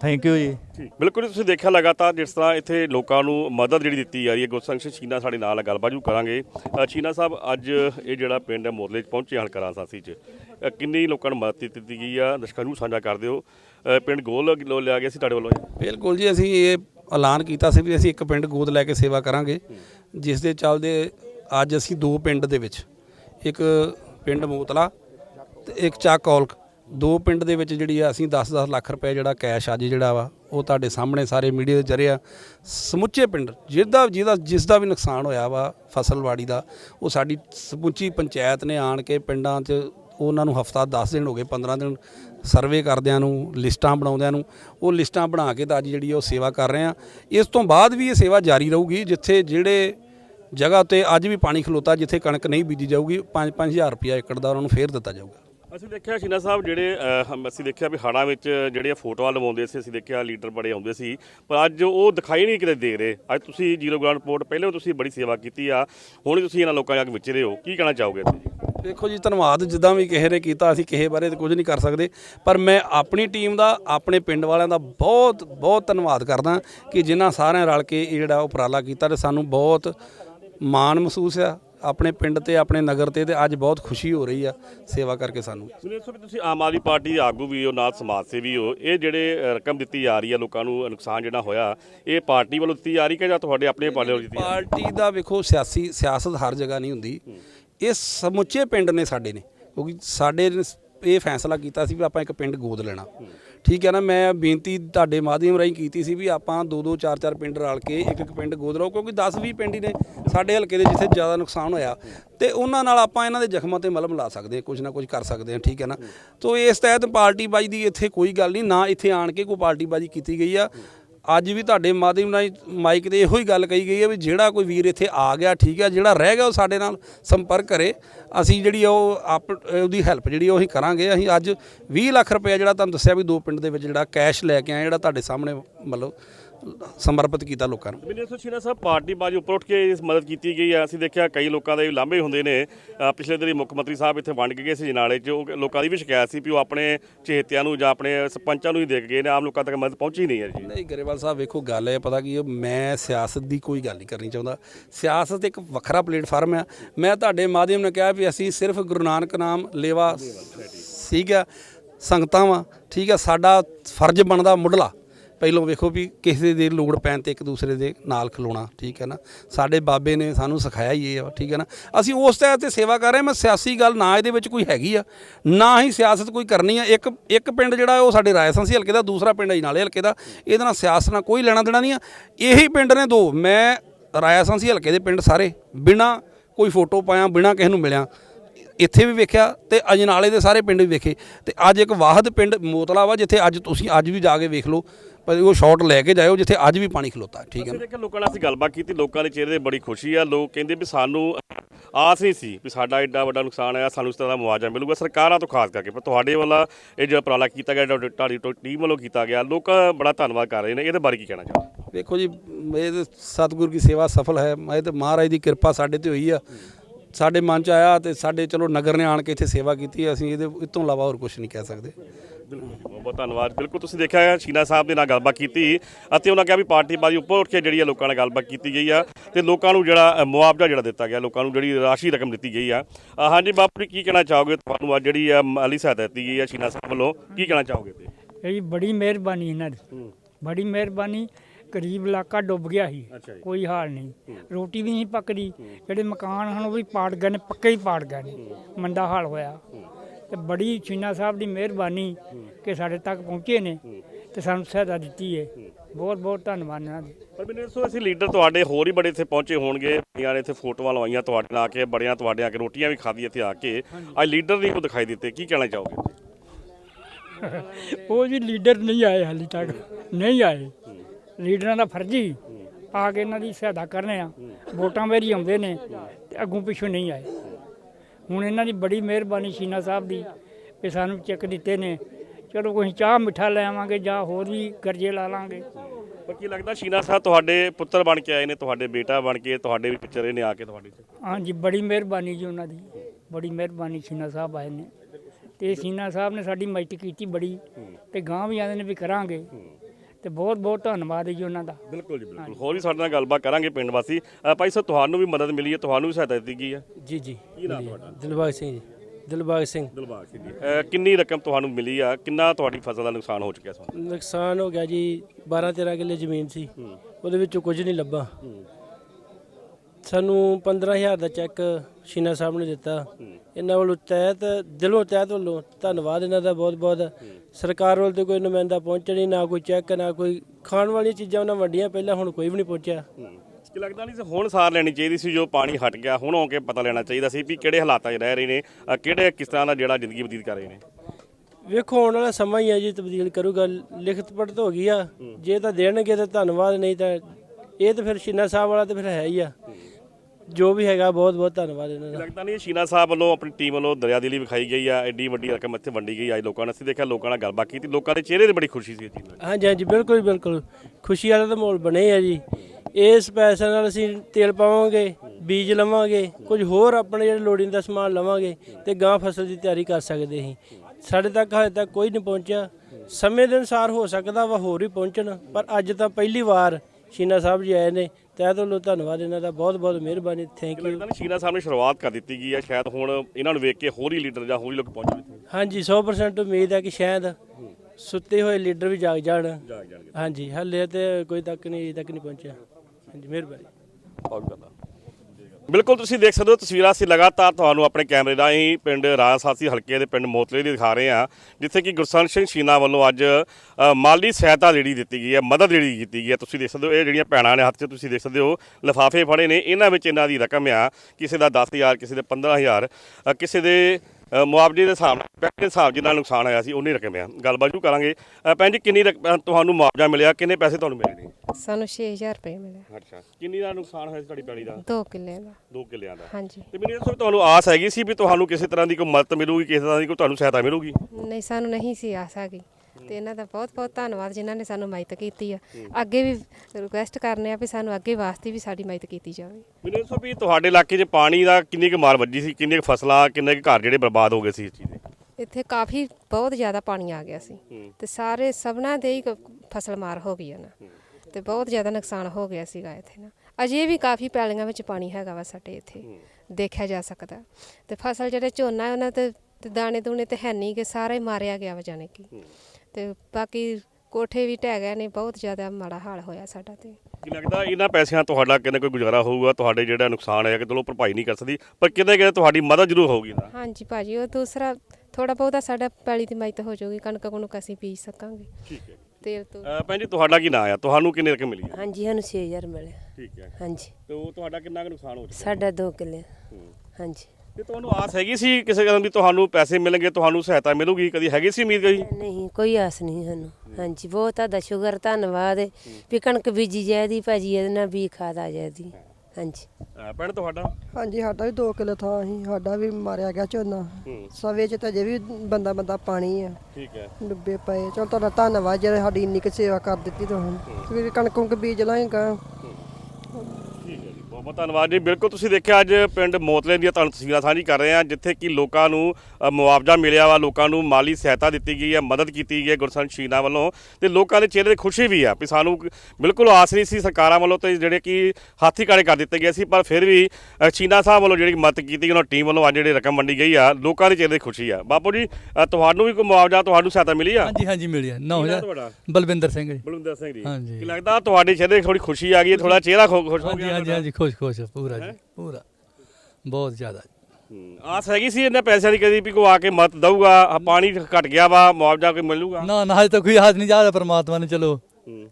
ਥੈਂਕ ਯੂ ਜੀ। ਠੀਕ ਬਿਲਕੁਲ ਤੁਸੀਂ ਦੇਖਿਆ ਲਗਾਤਾਰ ਜਿਸ ਤਰ੍ਹਾਂ ਇੱਥੇ ਲੋਕਾਂ ਨੂੰ ਮਦਦ ਜਿਹੜੀ ਦਿੱਤੀ ਜਾ ਰਹੀ ਹੈ ਗੁਰਸੰਘ ਸਿੰਘ ਚੀਨਾ ਸਾਡੇ ਨਾਲ ਗੱਲਬਾਤ ਜੂ ਕਰਾਂਗੇ। ਅ, ਸਾਹਿਬ ਅੱਜ ਇਹ ਜਿਹੜਾ ਪਿੰਡ ਹੈ ਮੋਰਲੇ 'ਚ ਪਹੁੰਚੇ ਹਲਕਾ ਰਾਸਾਸੀ 'ਚ। ਕਿੰਨੀ ਲੋਕਾਂ ਨੂੰ ਮਦਦ ਦਿੱਤੀ ਗਈ ਆ? ਦਰਸ਼ਕਾਂ ਨੂੰ ਸਾਂਝਾ ਕਰ ਦਿਓ। ਅ, ਪਿੰਡ ਗੋਲ ਲੋ ਲਿਆ ਗਿਆ ਸੀ ਤੁਹਾਡੇ ਵੱਲੋਂ ਬਿਲਕੁਲ ਜੀ ਅਸੀਂ ਇਹ ਐਲਾਨ ਕੀਤਾ ਸੀ ਵੀ ਅਸੀਂ ਇੱਕ ਪਿੰਡ ਗੋਦ ਲੈ ਕੇ ਸੇਵਾ ਕਰਾਂਗੇ ਜਿਸ ਦੇ ਚੱਲਦੇ ਅੱਜ ਅਸੀਂ ਦੋ ਪਿੰਡ ਦੇ ਵਿੱਚ ਇੱਕ ਪਿੰਡ ਮੋਤਲਾ ਤੇ ਇੱਕ ਚੱਕ ਕੌਲਕ ਦੋ ਪਿੰਡ ਦੇ ਵਿੱਚ ਜਿਹੜੀ ਆ ਅਸੀਂ 10-10 ਲੱਖ ਰੁਪਏ ਜਿਹੜਾ ਕੈਸ਼ ਅੱਜ ਜਿਹੜਾ ਵਾ ਉਹ ਤੁਹਾਡੇ ਸਾਹਮਣੇ ਸਾਰੇ ਮੀਡੀਆ ਦੇ ਜਰੀਆ ਸਮੁੱਚੇ ਪਿੰਡ ਜਿਹਦਾ ਜਿਹਦਾ ਜਿਸ ਦਾ ਵੀ ਨੁਕਸਾਨ ਹੋਇਆ ਵਾ ਫਸਲਵਾੜੀ ਦਾ ਉਹ ਸਾਡੀ ਸਮੁੱਚੀ ਪੰਚਾਇਤ ਨੇ ਆਣ ਕੇ ਪਿੰਡਾਂ 'ਚ ਉਹਨਾਂ ਨੂੰ ਹਫਤਾ 10 ਦਿਨ ਹੋ ਗਏ 15 ਦਿਨ ਸਰਵੇ ਕਰਦਿਆਂ ਨੂੰ, ਲਿਸਟਾਂ ਬਣਾਉਂਦਿਆਂ ਨੂੰ, ਉਹ ਲਿਸਟਾਂ ਬਣਾ ਕੇ ਤਾਂ ਅੱਜ ਜਿਹੜੀ ਉਹ ਸੇਵਾ ਕਰ ਰਹੇ ਆ। ਇਸ ਤੋਂ ਬਾਅਦ ਵੀ ਇਹ ਸੇਵਾ ਜਾਰੀ ਰਹੂਗੀ, ਜਿੱਥੇ ਜਿਹੜੇ ਜਗ੍ਹਾ ਤੇ ਅੱਜ ਵੀ ਪਾਣੀ ਖਲੋਤਾ, ਜਿੱਥੇ ਕਣਕ ਨਹੀਂ ਬੀਜੀ ਜਾਊਗੀ 5-5000 ਰੁਪਇਆ ਏਕੜ ਦਾ ਉਹਨਾਂ ਨੂੰ ਫੇਰ ਦਿੱਤਾ ਜਾਊਗਾ। ਅਸੀਂ ਦੇਖਿਆ ਸ਼ੀਨਾ ਸਾਹਿਬ, ਜਿਹੜੇ ਅਸੀਂ ਦੇਖਿਆ ਵੀ ਹੜ੍ਹਾਂ ਵਿੱਚ ਜਿਹੜੀਆਂ ਫੋਟੋਆਂ ਲਵਾਉਂਦੇ ਸੀ, ਅਸੀਂ ਦੇਖਿਆ ਲੀਡਰ ਬੜੇ ਆਉਂਦੇ ਸੀ, ਪਰ ਅੱਜ ਉਹ ਦਿਖਾਈ ਨਹੀਂ ਕਿਤੇ ਦੇ ਰਹੇ। ਅੱਜ ਤੁਸੀਂ ਜ਼ੀਰੋ ਗਰਾਊਂਡ ਰਿਪੋਰਟ, ਪਹਿਲਾਂ ਤੁਸੀਂ ਬੜੀ ਸੇਵਾ ਕੀਤੀ ਆ, ਹੁਣ ਤੁਸੀਂ ਇਹਨਾਂ ਲੋਕਾਂ ਜਾ ਕੇ ਵਿਚਰੇ ਹੋ। ਕੀ ਕਹਿਣਾ ਚਾਹੋਗੇ ਤੁਸੀਂ ਦੇਖੋ ਜੀ ਧੰਨਵਾਦ ਜਿੱਦਾਂ ਵੀ ਕਿਸੇ ਨੇ ਕੀਤਾ ਅਸੀਂ ਕਿਸੇ ਬਾਰੇ ਕੁਝ ਨਹੀਂ ਕਰ ਸਕਦੇ। ਪਰ ਮੈਂ ਆਪਣੀ ਟੀਮ ਦਾ ਆਪਣੇ ਪਿੰਡ ਵਾਲਿਆਂ ਦਾ ਬਹੁਤ ਬਹੁਤ ਧੰਨਵਾਦ ਕਰਦਾ ਕਿ ਜਿਨ੍ਹਾਂ ਸਾਰਿਆਂ ਰਲ ਕੇ ਇਹ ਜਿਹੜਾ ਉਪਰਾਲਾ ਕੀਤਾ ਤੇ ਸਾਨੂੰ ਬਹੁਤ ਮਾਣ ਮਹਿਸੂਸ ਆ ਆਪਣੇ ਪਿੰਡ ਤੇ ਆਪਣੇ ਨਗਰ ਤੇ ਤੇ ਅੱਜ ਬਹੁਤ ਖੁਸ਼ੀ ਹੋ ਰਹੀ ਆ ਸੇਵਾ ਕਰਕੇ ਸਾਨੂੰ। ਸੁਨੀਲ ਸਾਹਿਬ ਤੁਸੀਂ ਆਮ ਆਦਮੀ ਪਾਰਟੀ ਦੇ ਆਗੂ ਵੀ ਹੋ ਨਾਲ ਸਮਾਜ ਸੇਵੀ ਹੋ ਇਹ ਜਿਹੜੇ ਰਕਮ ਦਿੱਤੀ ਜਾ ਰਹੀ ਹੈ ਲੋਕਾਂ ਨੂੰ ਨੁਕਸਾਨ ਜਿਹੜਾ ਹੋਇਆ ਇਹ ਪਾਰਟੀ ਵੱਲੋਂ ਦਿੱਤੀ ਜਾ ਰਹੀ ਕਿ ਜਾਂ ਤੁਹਾਡੇ ਆਪਣੇ ਪਾਰਟੀ ਵੱਲੋਂ ਦਿੱਤੀ ਪਾਰਟੀ ਦਾ ਵੇਖੋ ਸਿਆਸੀ ਸਿਆਸਤ ਹਰ ਜਗ੍ਹਾ ਨਹੀਂ ਹੁੰਦੀ। ਇਹ ਸਮੁੱਚੇ ਪਿੰਡ ਨੇ ਸਾਡੇ ਨੇ, ਕਿਉਂਕਿ ਸਾਡੇ ਇਹ ਫੈਸਲਾ ਕੀਤਾ ਸੀ ਵੀ ਆਪਾਂ ਇੱਕ ਪਿੰਡ ਗੋਦ ਲੈਣਾ। ਠੀਕ ਹੈ ਨਾ, ਮੈਂ ਬੇਨਤੀ ਤੁਹਾਡੇ ਮਾਧਿਅਮ ਰਾਹੀਂ ਕੀਤੀ ਸੀ ਵੀ ਆਪਾਂ ਦੋ ਦੋ ਚਾਰ ਚਾਰ ਪਿੰਡ ਰਲ ਕੇ ਇੱਕ ਇੱਕ ਪਿੰਡ ਗੋਦ ਲਓ, ਕਿਉਂਕਿ 10 20 ਪਿੰਡ ਹੀ ਨੇ ਸਾਡੇ ਹਲਕੇ ਦੇ ਜਿੱਥੇ ਜ਼ਿਆਦਾ ਨੁਕਸਾਨ ਹੋਇਆ। ਤੇ ਉਹਨਾਂ ਨਾਲ ਆਪਾਂ ਇਹਨਾਂ ਦੇ ਜ਼ਖਮਾਂ ਤੇ ਮਲਮ ਲਾ ਸਕਦੇ ਹਾਂ ਕੁਝ ਨਾ ਕੁਝ ਕਰ ਸਕਦੇ ਹਾਂ, ਠੀਕ ਹੈ ਨਾ। ਤੋ ਇਸ ਤਹਿਤ ਪਾਰਟੀ ਬਾਜੀ ਦੀ ਇੱਥੇ ਕੋਈ ਗੱਲ ਨਹੀਂ, ਨਾ ਇੱਥੇ ਆਣ ਕੇ ਕੋਈ ਪਾਰਟੀ ਬਾਜੀ ਕੀਤੀ ਗਈ ਆ। ਅੱਜ ਵੀ ਤੁਹਾਡੇ ਮਾਧਿਅਮ ਨਾਲ ਮਾਈਕ ਤੇ ਇਹੋ ਹੀ ਗੱਲ ਕਹੀ ਗਈ ਹੈ ਵੀ ਜਿਹੜਾ ਕੋਈ ਵੀਰ ਇੱਥੇ ਆ ਗਿਆ, ਠੀਕ ਹੈ, ਜਿਹੜਾ ਰਹਿ ਗਿਆ ਉਹ ਸਾਡੇ ਨਾਲ ਸੰਪਰਕ ਕਰੇ। ਅਸੀਂ ਜਿਹੜੀ ਉਹ ਆਪ, ਉਹਦੀ ਹੈਲਪ ਜਿਹੜੀ ਉਹ ਅਸੀਂ ਕਰਾਂਗੇ। ਅਸੀਂ ਅੱਜ 20 ਲੱਖ ਰੁਪਏ ਜਿਹੜਾ ਤੁਹਾਨੂੰ ਦੱਸਿਆ ਵੀ ਦੋ ਪਿੰਡ ਦੇ ਵਿੱਚ ਜਿਹੜਾ ਕੈਸ਼ ਲੈ ਕੇ ਆਏ ਜਿਹੜਾ ਤੁਹਾਡੇ ਸਾਹਮਣੇ ਮਤਲਬ ਸਮਰਪਿਤ ਕੀਤਾ ਲੋਕਾਂ ਨੂੰ। ਮੈਨੂੰ ਸ਼ੀਨਾ ਸਾਹਿਬ ਪਾਰਟੀ ਬਾਜੀ ਉੱਪਰ ਉੱਠ ਕੇ ਇਸ ਮਦਦ ਕੀਤੀ ਗਈ ਹੈ। ਅਸੀਂ ਦੇਖਿਆ ਕਈ ਲੋਕਾਂ ਦੇ ਲਾਂਭੇ ਹੁੰਦੇ ਨੇ। ਅ, ਪਿਛਲੇ ਦਿਨੀ ਮੁੱਖ ਮੰਤਰੀ ਸਾਹਿਬ ਇੱਥੇ ਵੰਡ ਕੇ ਗਏ ਸੀ ਜਨਾਲੇ 'ਚ। ਉਹ ਲੋਕਾਂ ਦੀ ਵੀ ਸ਼ਿਕਾਇਤ ਸੀ ਵੀ ਉਹ ਆਪਣੇ ਚਹੇਤਿਆਂ ਨੂੰ ਜਾਂ ਆਪਣੇ ਸਰਪੰਚਾਂ ਨੂੰ ਹੀ ਦੇ ਕੇ ਗਏ ਨੇ। ਆਮ ਲੋਕਾਂ ਤੱਕ ਮਦਦ ਪਹੁੰਚੀ ਨਹੀਂ ਹੈ ਜੀ। ਨਹੀਂ ਗਰੇਵਾਲ ਸਾਹਿਬ ਵੇਖੋ ਗੱਲ ਹੈ ਪਤਾ ਕੀ ਹੈ ਮੈਂ ਸਿਆਸਤ ਦੀ ਕੋਈ ਗੱਲ ਨਹੀਂ ਕਰਨੀ ਚਾਹੁੰਦਾ। ਸਿਆਸਤ ਇੱਕ ਵੱਖਰਾ ਪਲੇਟਫਾਰਮ ਹੈ ਮੈਂ ਤੁਹਾਡੇ ਮਾਧਿਅਮ ਨੇ ਕਿਹਾ ਵੀ ਅਸੀਂ ਸਿਰਫ ਗੁਰੂ ਨਾਨਕ ਨਾਮ ਲੇਵਾ ਹੈ ਸੰਗਤਾਂ ਵਾਂ ਠੀਕ ਹੈ ਸਾਡਾ ਫਰਜ਼ ਬਣਦਾ ਮੁੱਢਲਾ। ਪਹਿਲੋਂ ਵੇਖੋ ਵੀ ਕਿਸੇ ਦੇ ਲੋੜ ਪੈਣ ਤੇ ਇੱਕ ਦੂਸਰੇ ਦੇ ਨਾਲ ਖਲੋਣਾ, ਠੀਕ ਹੈ ਨਾ? ਸਾਡੇ ਬਾਬੇ ਨੇ ਸਾਨੂੰ ਸਿਖਾਇਆ ਹੀ ਇਹ ਆ ਠੀਕ ਹੈ ਨਾ? ਅਸੀਂ ਉਸ ਤਹਿਤ ਤੇ ਸੇਵਾ ਕਰ ਰਹੇ ਹਾਂ, ਮੈਂ ਸਿਆਸੀ ਗੱਲ ਨਾ ਇਹਦੇ ਵਿੱਚ ਕੋਈ ਹੈਗੀ ਆ। ਨਾ ਹੀ ਸਿਆਸਤ ਕੋਈ ਕਰਨੀ ਆ। ਇੱਕ ਇੱਕ ਪਿੰਡ ਜਿਹੜਾ ਉਹ ਸਾਡੇ ਰਾਜਸਥਾਨੀ ਹਲਕੇ ਦਾ, ਦੂਸਰਾ ਪਿੰਡ ਅਜਨਾਲੇ ਹਲਕੇ ਦਾ, ਇਹਦੇ ਨਾਲ ਸਿਆਸਤ ਨਾਲ ਕੋਈ ਲੈਣਾ ਦੇਣਾ ਨਹੀਂ ਆ। ਇਹੀ ਪਿੰਡ ਨੇ ਦੋ। ਮੈਂ ਰਾਜਸਥਾਨੀ ਹਲਕੇ ਦੇ ਪਿੰਡ ਸਾਰੇ, ਬਿਨਾ ਕੋਈ ਫੋਟੋ ਪਾਇਆ, ਬਿਨਾ ਕਿਸੇ ਨੂੰ ਮਿਲਿਆ। ਇੱਥੇ ਵੀ ਵੇਖਿਆ ਤੇ ਅਜਨਾਲੇ ਦੇ ਸਾਰੇ ਪਿੰਡ ਵੀ ਵੇਖੇ। ਤੇ ਅੱਜ ਇੱਕ ਵਾਹਦ ਪਿੰਡ ਮੋਤਲਾ ਵਾ, ਜਿੱਥੇ ਅੱਜ ਤੁਸੀਂ ਅੱਜ ਵੀ ਜਾ ਕੇ ਵੇਖ ਲਓ। ਪਰ ਉਹ ਸ਼ਾਟ ਲੈ ਕੇ ਜਾਇਓ ਜਿੱਥੇ ਅੱਜ ਵੀ ਪਾਣੀ ਖਲੋਤਾ ਠੀਕ ਹੈ ਨਾ? ਦੇਖਿਆ ਲੋਕਾਂ ਨਾਲ ਅਸੀਂ ਗੱਲਬਾਤ ਕੀਤੀ ਲੋਕਾਂ ਦੇ ਚਿਹਰੇ ਤੇ ਬੜੀ ਖੁਸ਼ੀ ਆ ਲੋਕ ਕਹਿੰਦੇ ਵੀ ਸਾਨੂੰ ਆਸ ਨਹੀਂ ਸੀ ਵੀ ਸਾਡਾ ਐਡਾ ਵੱਡਾ ਨੁਕਸਾਨ ਆਇਆ ਸਾਨੂੰ ਇਸ ਤਰ੍ਹਾਂ ਦਾ ਮੁਆਵਜ਼ਾ ਮਿਲੂਗਾ ਸਰਕਾਰਾਂ ਤੋਂ ਖਾਸ ਕਰਕੇ ਪਰ ਤੁਹਾਡੇ ਵੱਲੋਂ ਇਹ ਜੋ ਉਪਰਾਲਾ ਕੀਤਾ ਗਿਆ ਤੁਹਾਡੀ ਤੁਹਾਡੀ ਟੀਮ ਵੱਲੋਂ ਕੀਤਾ ਗਿਆ ਲੋਕ ਬੜਾ ਧੰਨਵਾਦ ਕਰ ਰਹੇ ਨੇ ਇਹਦੇ ਬਾਰੇ ਕੀ ਕਹਿਣਾ ਚਾਹੋਗੇ? ਵੇਖੋ ਜੀ ਇਹ ਤੇ ਸਤਿਗੁਰ ਦੀ ਸੇਵਾ ਸਫਲ ਹੈ ਇਹ ਤੇ ਮਹਾਰਾਜ ਦੀ ਕਿਰਪਾ ਸਾਡੇ ਤੇ ਹੋਈ ਆ। ਸਾਡੇ ਮਨ ਚ ਆਇਆ ਤੇ ਸਾਡੇ ਚਲੋ ਨਗਰ ਨੇ ਆਣ ਕੇ ਇੱਥੇ ਸੇਵਾ ਕੀਤੀ ਅਸੀਂ ਇਹਦੇ ਇਸ ਤੋਂ ਇਲਾਵਾ ਹੋਰ ਕੁਝ ਨਹੀਂ ਕਹਿ ਸਕਦੇ। ਬਹੁਤ ਬਹੁਤ ਧੰਨਵਾਦ। ਬਿਲਕੁਲ ਤੁਸੀਂ ਦੇਖਿਆ ਹੈ ਸ਼ੀਨਾ ਸਾਹਿਬ ਦੇ ਨਾਲ ਗੱਲਬਾਤ ਕੀਤੀ ਅਤੇ ਉਹਨਾਂ ਕਿਹਾ ਵੀ ਪਾਰਟੀ ਬਾਜੀ ਉੱਪਰ ਉੱਠ ਕੇ ਜਿਹੜੀ ਆ ਲੋਕਾਂ ਨਾਲ ਗੱਲਬਾਤ ਕੀਤੀ ਗਈ ਆ ਤੇ ਲੋਕਾਂ ਨੂੰ ਜਿਹੜਾ ਮੁਆਵਜ਼ਾ ਜਿਹੜਾ ਦਿੱਤਾ ਗਿਆ ਲੋਕਾਂ ਨੂੰ ਜਿਹੜੀ ਰਾਸ਼ੀ ਰਕਮ ਦਿੱਤੀ ਗਈ ਆ। ਹਾਂਜੀ ਬਾਪੂ ਜੀ ਕੀ ਕਹਿਣਾ ਚਾਹੋਗੇ? ਤੁਹਾਨੂੰ ਅੱਜ ਜਿਹੜੀ ਆ ਮਾਲੀ ਸਹਾਇਤਾ ਦਿੱਤੀ ਗਈ ਆ ਸ਼ੀਨਾ ਸਾਹਿਬ ਵੱਲੋਂ। ਕੀ ਕਹਿਣਾ ਚਾਹੋਗੇ ਤੇ? ਇਹ ਬੜੀ ਮਿਹਰਬਾਨੀ ਇਹਨਾਂ ਦੀ। ਬੜੀ ਮਿਹਰਬਾਨੀ ਗਰੀਬ ਇਲਾਕਾ ਡੁੱਬ ਗਿਆ ਸੀ। ਕੋਈ ਹਾਲ ਨਹੀਂ। ਰੋਟੀ ਵੀ ਨਹੀਂ ਪੱਕਦੀ। ਜਿਹੜੇ ਮਕਾਨ ਹਨ ਉਹ ਵੀ ਪਾੜ ਗਏ ਨੇ ਪੱਕੇ ਹੀ ਪਾੜ ਗਏ ਨੇ। ਮੰਦਾ ਹਾਲ ਹੋਇਆ। ਤੇ ਬੜੀ ਚੀਨਾ ਸਾਹਿਬ ਦੀ ਮਿਹਰਬਾਨੀ ਕਿ ਸਾਡੇ ਤੱਕ ਪਹੁੰਚੇ ਨੇ ਤੇ ਸਾਨੂੰ ਸਹਾਇਤਾ ਦਿੱਤੀ ਹੈ ਬਹੁਤ ਬਹੁਤ ਧੰਨਵਾਦ ਇਹਨਾਂ ਦਾ। ਪਰ ਮੈਨੂੰ ਦੱਸੋ ਅਸੀਂ ਲੀਡਰ ਤੁਹਾਡੇ ਹੋਰ ਹੀ ਬੜੇ ਇੱਥੇ ਪਹੁੰਚੇ ਹੋਣਗੇ। ਬੜੀਆਂ ਨੇ ਇੱਥੇ ਫੋਟੋਆਂ ਲਵਾਈਆਂ ਤੁਹਾਡੇ ਨਾਲ ਆ ਕੇ ਬੜੀਆਂ ਤੁਹਾਡੇ ਆ ਕੇ ਰੋਟੀਆਂ ਵੀ ਖਾਧੀ ਇੱਥੇ ਆ ਕੇ। ਅੱਜ ਲੀਡਰ ਨਹੀਂ ਕੋ ਦਿਖਾਈ ਦਿੱਤੇ। ਕੀ ਕਹਿਣਾ ਚਾਹੋਗੇ? ਉਹ ਜੀ ਲੀਡਰ ਨਹੀਂ ਆਏ ਹਾਲੇ ਤੱਕ। ਨਹੀਂ ਆਏ। ਲੀਡਰਾਂ ਦਾ ਫਰਜ਼ ਹੀ ਆ ਕੇ ਇਹਨਾਂ ਦੀ ਸਹਾਇਤਾ ਕਰਨੇ ਆ। ਵੋਟਾਂ ਵੇਰੀ ਆਉਂਦੇ ਨੇ ਤੇ ਅੱਗੋਂ ਪਿੱਛੋਂ ਨਹੀਂ ਆਏ। ਹੁਣ ਇਹਨਾਂ ਦੀ ਬੜੀ ਮਿਹਰਬਾਨੀ ਸ਼ੀਨਾ ਸਾਹਿਬ ਦੀ ਵੀ ਸਾਨੂੰ ਚੈੱਕ ਦਿੱਤੇ ਨੇ। ਚਲੋ ਕੋਈ ਚਾਹ ਮਿੱਠਾ ਲੈ ਆਵਾਂਗੇ ਜਾਂ ਹੋਰ ਵੀ ਕਰਜ਼ੇ ਲਾ ਲਾਂਗੇ। ਪਰ ਕੀ ਲੱਗਦਾ ਸ਼ੀਨਾ ਸਾਹਿਬ ਤੁਹਾਡੇ ਪੁੱਤਰ ਬਣ ਕੇ ਆਏ ਨੇ ਤੁਹਾਡੇ ਬੇਟਾ ਬਣ ਕੇ ਤੁਹਾਡੇ ਵੀ ਪਿੱਛੇ ਨੇ ਆ ਕੇ ਤੁਹਾਡੇ ਹਾਂਜੀ ਬੜੀ ਮਿਹਰਬਾਨੀ ਜੀ ਉਹਨਾਂ ਦੀ। ਬੜੀ ਮਿਹਰਬਾਨੀ ਸ਼ੀਨਾ ਸਾਹਿਬ ਆਏ ਨੇ। ਤੇ ਸ਼ੀਨਾ ਸਾਹਿਬ ਨੇ ਸਾਡੀ ਮਦਦ ਕੀਤੀ ਬੜੀ। ਤੇ ਗਾਂ ਵੀ ਆਂਦੇ ਨੇ ਵੀ ਕਰਾਂਗੇ। ਤੇ ਬਹੁਤ ਬਹੁਤ ਧੰਨਵਾਦ ਹੈ ਜੀ ਉਹਨਾਂ ਦਾ। ਬਿਲਕੁਲ ਜੀ ਬਿਲਕੁਲ। ਹੋਰ ਵੀ ਸਾਡੇ ਨਾਲ ਗੱਲਬਾਤ ਕਰਾਂਗੇ ਪਿੰਡ ਵਾਸੀ। ਅ, ਭਾਈ ਸਾਹਿਬ ਤੁਹਾਨੂੰ ਵੀ ਮਦਦ ਮਿਲੀ ਹੈ ਤੁਹਾਨੂੰ ਵੀ ਸਹਾਇਤਾ ਦਿੱਤੀ ਗਈ ਹੈ। ਜੀ ਜੀ। ਕੀ ਨਾਮ ਤੁਹਾਡਾ? ਦਿਲਬਾਗ ਸਿੰਘ ਜੀ। ਦਿਲਬਾਗ ਸਿੰਘ। ਦਿਲਬਾਗ ਸਿੰਘ ਜੀ। ਅ, ਕਿੰਨੀ ਰਕਮ ਤੁਹਾਨੂੰ ਮਿਲੀ ਆ? ਕਿੰਨਾ ਤੁਹਾਡੀ ਫਸਲ ਦਾ ਨੁਕਸਾਨ ਹੋ ਚੁੱਕਿਆ ਸੋ ਨੁਕਸਾਨ ਹੋ ਗਿਆ ਜੀ 12 13 ਕਿੱਲੇ ਜ਼ਮੀਨ ਸੀ। ਉਹਦੇ ਵਿੱਚੋਂ ਕੁਝ ਨਹੀਂ ਲੱਭਾ। ਸਾਨੂੰ 15000 ਦਾ ਚੈੱਕ ਸ਼ੀਨਾ ਸਾਹਿਬ ਨੇ ਦਿੱਤਾ। ਇਹਨਾਂ ਵੱਲੋਂ ਤਹਿਤ ਦਿਲੋਂ ਤਹਿਤ ਵੱਲੋਂ ਧੰਨਵਾਦ ਇਹਨਾਂ ਦਾ ਬਹੁਤ ਬਹੁਤ ਸਰਕਾਰ ਵੱਲ ਤੇ ਕੋਈ ਨੁਮਾਇੰਦਾ ਪਹੁੰਚਿਆ ਨਹੀਂ ਨਾ ਕੋਈ ਚੈੱਕ ਨਾ ਕੋਈ ਖਾਣ ਵਾਲੀਆਂ ਚੀਜ਼ਾਂ ਉਹਨਾਂ ਵੰਡੀਆਂ ਪਹਿਲਾਂ ਹੁਣ ਕੋਈ ਵੀ ਨਹੀਂ ਪਹੁੰਚਿਆ। ਕੀ ਲੱਗਦਾ ਨਹੀਂ ਸੀ ਹੁਣ ਸਾਰ ਲੈਣੀ ਚਾਹੀਦੀ ਸੀ ਜੋ ਪਾਣੀ ਹਟ ਗਿਆ ਹੁਣ ਹੋ ਕੇ ਪਤਾ ਲੈਣਾ ਚਾਹੀਦਾ ਸੀ ਵੀ ਕਿਹੜੇ ਹਾਲਾਤਾਂ 'ਚ ਰਹਿ ਰਹੇ ਨੇ ਅ, ਕਿਹੜੇ ਕਿਸ ਤਰ੍ਹਾਂ ਦਾ ਜਿਹੜਾ ਜ਼ਿੰਦਗੀ ਬਤੀਤ ਕਰ ਰਹੇ ਨੇ। ਵੇਖੋ ਆਉਣ ਵਾਲਾ ਸਮਾਂ ਹੀ ਹੈ ਜੀ ਤਬਦੀਲ ਕਰੂਗਾ ਲਿਖਤ ਪੜਤ ਹੋ ਗਈ ਆ। ਜੇ ਤਾਂ ਦੇਣਗੇ ਤਾਂ ਧੰਨਵਾਦ ਨਹੀਂ ਤਾਂ ਇਹ ਤਾਂ ਫਿਰ ਸ਼ੀਨਾ ਸਾਹਿਬ ਵਾਲਾ ਤਾਂ ਫਿਰ ਹੈ ਹੀ ਆ। ਜੋ ਵੀ ਹੈਗਾ ਬਹੁਤ ਬਹੁਤ ਧੰਨਵਾਦ ਇਹਨਾਂ ਦਾ। ਲੱਗਦਾ ਨਹੀਂ ਸ਼ੀਨਾ ਸਾਹਿਬ ਵੱਲੋਂ ਆਪਣੀ ਟੀਮ ਵੱਲੋਂ ਦਰਿਆਦਿਲੀ ਵਿਖਾਈ ਗਈ ਆ ਐਡੀ ਵੱਡੀ ਰਕਮ ਇੱਥੇ ਵੰਡੀ ਗਈ ਅੱਜ ਲੋਕਾਂ ਨੇ ਅਸੀਂ ਦੇਖਿਆ ਲੋਕਾਂ ਨਾਲ ਗੱਲਬਾਤ ਕੀਤੀ ਲੋਕਾਂ ਦੇ ਚਿਹਰੇ ਤੇ ਬੜੀ ਖੁਸ਼ੀ ਸੀ ਇਸ ਚੀਜ਼ ਨਾਲ। ਹਾਂਜੀ ਹਾਂਜੀ ਬਿਲਕੁਲ ਬਿਲਕੁਲ। ਖੁਸ਼ੀ ਵਾਲਾ ਤਾਂ ਮਾਹੌਲ ਬਣੇ ਆ ਜੀ। ਇਸ ਪੈਸੇ ਨਾਲ ਅਸੀਂ ਤੇਲ ਪਾਵਾਂਗੇ ਬੀਜ ਲਵਾਂਗੇ ਕੁਝ ਹੋਰ ਆਪਣੇ ਜਿਹੜੇ ਲੋੜੀਂਦਾ ਸਮਾਨ ਲਵਾਂਗੇ ਤੇ ਗਾਂ ਫਸਲ ਦੀ ਤਿਆਰੀ ਕਰ ਸਕਦੇ ਸੀ। ਸਾਡੇ ਤੱਕ ਹਜੇ ਤੱਕ ਕੋਈ ਨਹੀਂ ਪਹੁੰਚਿਆ। ਸਮੇਂ ਦੇ ਅਨੁਸਾਰ ਹੋ ਸਕਦਾ ਵਾ ਹੋਰ ਵੀ ਪਹੁੰਚਣ ਪਰ ਅੱਜ ਤਾਂ ਪਹਿਲੀ ਵਾਰ ਸ਼ੀਨਾ ਸਾਹਿਬ ਜੀ ਆਏ ਨੇ। ਤਹਿ ਦਿਲੋਂ ਧੰਨਵਾਦ ਇਹਨਾਂ ਦਾ ਬਹੁਤ ਬਹੁਤ ਮਿਹਰਬਾਨੀ ਥੈਂਕ ਯੂ ਲੱਗਦਾ ਨਹੀਂ ਸ਼ੀਨਾ ਸਾਹਿਬ ਨੇ ਸ਼ੁਰੂਆਤ ਕਰ ਦਿੱਤੀ ਗਈ ਆ ਸ਼ਾਇਦ ਹੁਣ ਇਹਨਾਂ ਨੂੰ ਵੇਖ ਕੇ ਹੋਰ ਹੀ ਲੀਡਰ ਜਾਂ ਹੋਰ ਹੀ ਲੋਕ ਪਹੁੰਚ ਜਾਣਗੇ ਹਾਂਜੀ 100% ਉਮੀਦ ਹੈ ਕਿ ਸ਼ਾਇਦ ਸੁੱਤੇ ਹੋਏ ਲੀਡਰ ਵੀ ਜਾਗ ਜਾਣ। ਜਾਗ ਜਾਣਗੇ। ਹਾਂਜੀ ਹੱਲੇ ਤੇ ਕੋਈ ਤੱਕ ਨਹੀਂ ਤੱਕ ਨਹੀਂ ਪਹੁੰਚਿਆ। ਹਾਂਜੀ ਮਿਹਰਬਾਨੀ। ਬਹੁਤ ਗੱਲਾਂ ਬਿਲਕੁਲ ਤੁਸੀਂ ਦੇਖ ਸਕਦੇ ਹੋ ਤਸਵੀਰਾਂ ਅਸੀਂ ਲਗਾਤਾਰ ਤੁਹਾਨੂੰ ਆਪਣੇ ਕੈਮਰੇ ਰਾਹੀਂ ਪਿੰਡ ਰਾਜਸਾਸੀ ਹਲਕੇ ਦੇ ਪਿੰਡ ਮੋਤਲੇ ਦੀ ਦਿਖਾ ਰਹੇ ਹਾਂ ਜਿੱਥੇ ਕਿ ਗੁਰਸੰਤ ਸਿੰਘ ਸ਼ੀਨਾ ਵੱਲੋਂ ਅੱਜ ਮਾਲੀ ਸਹਾਇਤਾ ਜਿਹੜੀ ਦਿੱਤੀ ਗਈ ਹੈ ਮਦਦ ਜਿਹੜੀ ਕੀਤੀ ਗਈ ਹੈ। ਤੁਸੀਂ ਦੇਖ ਸਕਦੇ ਹੋ ਇਹ ਜਿਹੜੀਆਂ ਭੈਣਾਂ ਨੇ ਹੱਥ 'ਚ ਤੁਸੀਂ ਦੇਖ ਸਕਦੇ ਹੋ ਲਿਫਾਫੇ ਫੜੇ ਨੇ। ਇਹਨਾਂ ਵਿੱਚ ਇਹਨਾਂ ਦੀ ਰਕਮ ਆ ਕਿਸੇ ਦਾ 10000 ਕਿਸੇ ਦੇ 15000 ਅ, ਕਿਸੇ ਦੇ ਅ, ਮੁਆਵਜ਼ੇ ਦੇ ਹਿਸਾਬ ਨਾਲ ਪੈਸੇ ਦੇ ਹਿਸਾਬ ਜਿੰਨਾ ਨੁਕਸਾਨ ਆਇਆ ਸੀ ਉਨੀ ਰਕਮ ਆ। ਗੱਲਬਾਤ ਜੂ ਕਰਾਂਗੇ। ਅ, ਭੈਣ ਜੀ ਕਿੰਨੀ ਤੁਹਾਨੂੰ ਮੁਆਵਜ਼ਾ ਮਿਲਿਆ? ਕਿੰਨੇ ਪੈਸੇ ਤੁਹਾਨੂੰ ਮਿਲੇ ਨੇ? ਸਾਨੂੰ 6000 ਰੁਪਏ ਮਿਲਿਆ ਅੱਛਾ ਕਿੰਨੀ ਦਾ ਨੁਕਸਾਨ ਹੋਇਆ ਸੀ ਤੁਹਾਡੀ ਪੈਲੀ ਦਾ? 2 ਕਿੱਲੇ ਦਾ। 2 ਕਿੱਲਿਆਂ ਦਾ। ਹਾਂਜੀ। ਤੇ ਮੈਨੂੰ ਦੱਸੋ ਵੀ ਤੁਹਾਨੂੰ ਆਸ ਹੈਗੀ ਸੀ ਵੀ ਤੁਹਾਨੂੰ ਕਿਸੇ ਤਰ੍ਹਾਂ ਦੀ ਕੋਈ ਮਦਦ ਮਿਲੂਗੀ ਕਿਸੇ ਤਰ੍ਹਾਂ ਦੀ ਕੋਈ ਤੁਹਾਨੂੰ ਸਹਾਇਤਾ ਮਿਲੂਗੀ? ਨਹੀਂ ਸਾਨੂੰ ਨਹੀਂ ਸੀ ਆਸ ਹੈਗੀ। ਤੇ ਇਹਨਾਂ ਦਾ ਬਹੁਤ ਬਹੁਤ ਧੰਨਵਾਦ ਜਿਨ੍ਹਾਂ ਨੇ ਸਾਨੂੰ ਮਦਦ ਕੀਤੀ ਆ। ਅੱਗੇ ਵੀ ਰਿਕੁਐਸਟ ਕਰਨੇ ਆ ਵੀ ਸਾਨੂੰ ਅੱਗੇ ਵਾਸਤੇ ਵੀ ਸਾਡੀ ਮਦਦ ਕੀਤੀ ਜਾਵੇ। ਮੈਨੂੰ ਦੱਸੋ ਵੀ ਤੁਹਾਡੇ ਇਲਾਕੇ 'ਚ ਪਾਣੀ ਦਾ ਕਿੰਨੀ ਕੁ ਮਾਰ ਵੱਜੀ ਸੀ ਕਿੰਨੀਆਂ ਕੁ ਫਸਲਾਂ ਕਿੰਨੇ ਕੁ ਘਰ ਜਿਹੜੇ ਬਰਬਾਦ ਹੋ ਗਏ ਸੀ ਇਸ ਚੀਜ਼ ਦੇ? ਇੱਥੇ ਕਾਫੀ ਬਹੁਤ ਜ਼ਿਆਦਾ ਪਾਣੀ ਆ ਗਿਆ ਸੀ ਤੇ ਸਾਰੇ ਸਭਨਾ ਦੇ ਹੀ ਕ- ਫਸਲ ਮਾਰ ਹੋ ਗਈ ਆ ਨਾ। ਤੇ ਬਹੁਤ ਜ਼ਿਆਦਾ ਨੁਕਸਾਨ ਹੋ ਗਿਆ ਸੀਗਾ ਇੱਥੇ ਨਾ। ਅਜੇ ਵੀ ਕਾਫੀ ਪੈਲੀਆਂ ਵਿੱਚ ਪਾਣੀ ਹੈਗਾ ਵਾ ਸਾਡੇ ਇੱਥੇ। ਦੇਖਿਆ ਜਾ ਸਕਦਾ। ਤੇ ਫਸਲ ਜਿਹੜੇ ਝੋਨਾ ਹੈ ਉਹਨਾਂ ਤੇ ਤੇ ਦਾਣੇ ਦੂਣੇ ਤੇ ਹੈ ਨਹੀਂ ਕਿ ਸਾਰਾ ਹੀ ਮਾਰਿਆ ਗਿਆ ਵਾ ਜਾਣੇ ਕਿ। ਤੇ ਬਾਕੀ ਕੋਠੇ ਵੀ ਢਹਿ ਗਏ ਨੇ ਬਹੁਤ ਜ਼ਿਆਦਾ ਮਾੜਾ ਹਾਲ ਹੋਇਆ ਸਾਡਾ ਤੇ। ਕੀ ਲੱਗਦਾ ਇਹਨਾਂ ਪੈਸਿਆਂ ਤੁਹਾਡਾ ਕਿੰਨਾ ਕੋਈ ਗੁਜ਼ਾਰਾ ਹੋਊਗਾ? ਤੁਹਾਡੇ ਜਿਹੜਾ ਨੁਕਸਾਨ ਹੈ ਕਿ ਚਲੋ ਭਰਪਾਈ ਨਹੀਂ ਕਰ ਸਕਦੀ ਪਰ ਕਿਤੇ ਕਿਤੇ ਤੁਹਾਡੀ ਮਦਦ ਜ਼ਰੂਰ ਹੋਊਗੀ ਨਾ ਹਾਂਜੀ ਭਾਜੀ ਉਹ ਦੂਸਰਾ ਥੋੜਾ ਬਹੁਤਾ ਸਾਡਾ ਪੈਲੀ ਦੀ ਮਾਈ ਤਾਂ ਹੋ ਜਾਊਗੀ ਕਣਕ ਕੁਣਕ ਅਸੀਂ ਬੀਜ ਸਕਾਂਗੇ। ਠੀਕ ਹੈ। ਤੇਲ ਤੋਂ ਅਹ ਭੈਣ ਜੀ ਤੁਹਾਡਾ ਕੀ ਨਾਂ ਆ? ਤੁਹਾਨੂੰ ਕਿੰਨੀ ਰਕਮ ਮਿਲੀ ਹੈ ਹਾਂਜੀ ਸਾਨੂੰ 6000 ਮਿਲਿਆ ਠੀਕ ਹੈ। ਹਾਂਜੀ। ਤੇ ਉਹ ਤੁਹਾਡਾ ਕਿੰਨਾ ਕੁ ਨੁਕਸਾਨ ਹੋ ਚੁੱਕਾ ਸਾਡਾ 2 ਕਿੱਲੇ। ਹਾਂਜੀ। ਤੇ ਤੁਹਾਨੂੰ ਆਸ ਹੈਗੀ ਸੀ ਕਿਸੇ ਗੱਲ ਵੀ ਤੁਹਾਨੂੰ ਪੈਸੇ ਮਿਲਣਗੇ ਤੁਹਾਨੂੰ ਸਹਾਇਤਾ ਮਿਲੂਗੀ? ਕਦੀ ਹੈਗੀ ਸੀ ਉਮੀਦ ਕਦੀ ਨਹੀਂ ਕੋਈ ਆਸ ਨਹੀਂ ਸਾਨੂੰ। ਹਾਂਜੀ ਬਹੁਤ ਤੁਹਾਡਾ ਸ਼ੁਕਰ ਧੰਨਵਾਦ। ਵੀ ਕਣਕ ਬੀਜੀ ਜਾਇਦੀ ਭਾਜੀ ਇਹਦੇ ਨਾਲ ਵੀ ਖਾਦ ਆ ਜਾਇਦੀ ਹਾਂਜੀ। ਭੈਣ ਤੁਹਾਡਾ? ਹਾਂਜੀ ਸਾਡਾ ਵੀ 2 ਕਿਲੋ ਥਾਂ ਸੀ। ਸਾਡਾ ਵੀ ਮਾਰਿਆ ਗਿਆ ਝੋਨਾ। ਹੂੰ। ਸਵੇ ਚ ਤਾਂ ਅਜੇ ਵੀ ਬੰਦਾ ਬੰਦਾ ਪਾਣੀ ਆ। ਠੀਕ ਹੈ। ਡੁੱਬੇ ਪਏ। ਚਲ ਤੁਹਾਡਾ ਧੰਨਵਾਦ ਜਿਹੜੇ ਸਾਡੀ ਇੰਨੀ ਕੁ ਸੇਵਾ ਕਰ ਦਿੱਤੀ ਤੁਹਾਨੂੰ। ਵੀ ਕਣਕ ਕੁਣਕ ਬੀਜ ਲਾਂਗਾ ਜੀ ਬਹੁਤ ਧੰਨਵਾਦ ਜੀ। ਬਿਲਕੁਲ ਤੁਸੀਂ ਦੇਖਿਆ ਅੱਜ ਪਿੰਡ ਮੋਤਲੇ ਦੀਆਂ ਤੁਹਾਨੂੰ ਤਸਵੀਰਾਂ ਸਾਂਝੀ ਕਰ ਰਹੇ ਹਾਂ ਜਿੱਥੇ ਕਿ ਲੋਕਾਂ ਨੂੰ ਅ, ਮੁਆਵਜ਼ਾ ਮਿਲਿਆ ਵਾ ਲੋਕਾਂ ਨੂੰ ਮਾਲੀ ਸਹਾਇਤਾ ਦਿੱਤੀ ਗਈ ਹੈ ਮਦਦ ਕੀਤੀ ਗਈ ਹੈ ਗੁਰਸੰਤ ਸ਼ੀਨਾ ਵੱਲੋਂ ਤੇ ਲੋਕਾਂ ਦੇ ਚਿਹਰੇ ਤੇ ਖੁਸ਼ੀ ਵੀ ਆ ਵੀ ਸਾਨੂੰ ਕ- ਬਿਲਕੁਲ ਆਸ ਨਹੀਂ ਸੀ ਸਰਕਾਰਾਂ ਵੱਲੋਂ ਤੇ ਜਿਹੜੇ ਕਿ ਹਾਥੀ ਕਾੜੇ ਕਰ ਦਿੱਤੇ ਗਏ ਸੀ ਪਰ ਫਿਰ ਵੀ ਅ, ਸ਼ੀਨਾ ਸਾਹਿਬ ਵੱਲੋਂ ਜਿਹੜੀ ਮਦਦ ਕੀਤੀ ਉਹਨਾਂ ਟੀਮ ਵੱਲੋਂ ਅੱਜ ਜਿਹੜੀ ਰਕਮ ਵੰਡੀ ਗਈ ਆ ਲੋਕਾਂ ਦੇ ਚਿਹਰੇ ਤੇ ਖੁਸ਼ੀ ਆ। ਬਾਪੂ ਜੀ ਅ, ਤੁਹਾਨੂੰ ਵੀ ਕੋਈ ਮੁਆਵਜ਼ਾ ਤੁਹਾਨੂੰ ਸਹਾਇਤਾ ਮਿਲੀ ਆ? ਹਾਂਜੀ ਹਾਂਜੀ ਮਿਲਿਆ ਕੀ ਨਾਂ 9000 ਤੁਹਾਡਾ? ਬਲਵਿੰਦਰ ਸਿੰਘ ਜੀ। ਬਲਵਿੰਦਰ ਸਿੰਘ ਜੀ। ਹਾਂਜੀ। ਕੀ ਲੱਗਦਾ ਤੁਹਾਡੇ ਚਿਹਰੇ ਤੇ ਥੋੜੀ ਖੁਸ਼ੀ ਆ ਗਈ ਹੈ ਥੋੜਾ ਚਿਹਰਾ ਖੁ- ਖੁਸ਼ ਹੋ ਹਾਂਜੀ ਗਿਆ ਹਾਂਜੀ? ਹਾਂਜੀ ਖੁਸ਼ ਖੁਸ਼ ਪੂਰਾ ਜੀ ਪੂਰਾ। ਬਹੁਤ ਜ਼ਿਆਦਾ। ਆਸ ਹੈਗੀ ਸੀ ਇਹਨਾਂ ਪੈਸਿਆਂ ਦੀ ਕਦੀ ਵੀ ਕੋਈ ਆ ਕੇ ਮਤ ਦਊਗਾ? ਪਾਣੀ ਘਟ ਗਿਆ ਵਾ ਮੁਆਵਜ਼ਾ ਕੋਈ ਮਿਲੂਗਾ? ਨਾ ਨਾ ਹਜੇ ਤਾਂ ਕੋਈ ਹਾਲ ਨਹੀਂ ਜਾ ਪਰਮਾਤਮਾ ਨੇ ਚਲੋ